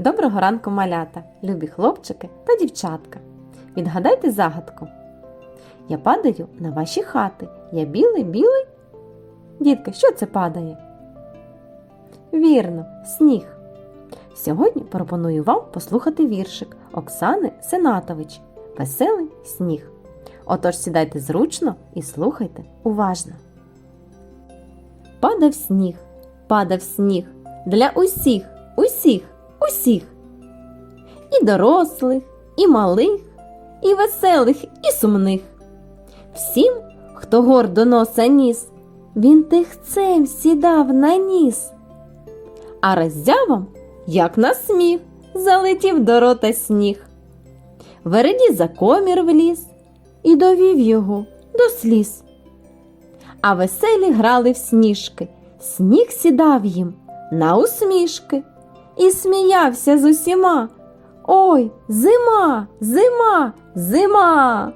Доброго ранку, малята, любі хлопчики та дівчатка. Відгадайте загадку. Я падаю на ваші хати. Я білий, білий. Дітки, що це падає? Вірно, сніг. Сьогодні пропоную вам послухати віршик Оксани Сенатович Веселий сніг. Отож сідайте зручно і слухайте уважно. Падав сніг, падав сніг для усіх, усіх, усіх. І дорослих, і малих, і веселих, і сумних. Всім, хто гордо носа ніс, він тихцем сідав на ніс. А роззявам, як на сміх, залетів до рота сніг. Вереді за комір вліз і довів його до сліз. А веселі грали в сніжки, сніг сідав їм на усмішки і сміявся з усіма. Ой, зима, зима, зима.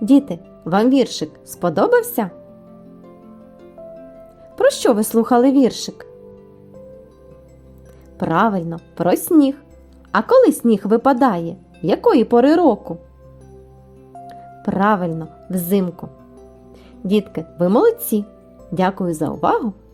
Діти, вам віршик сподобався? Про що ви слухали віршик? Правильно, про сніг. А коли сніг випадає? Якої пори року? Правильно, взимку. Дітки, ви молодці. Дякую за увагу.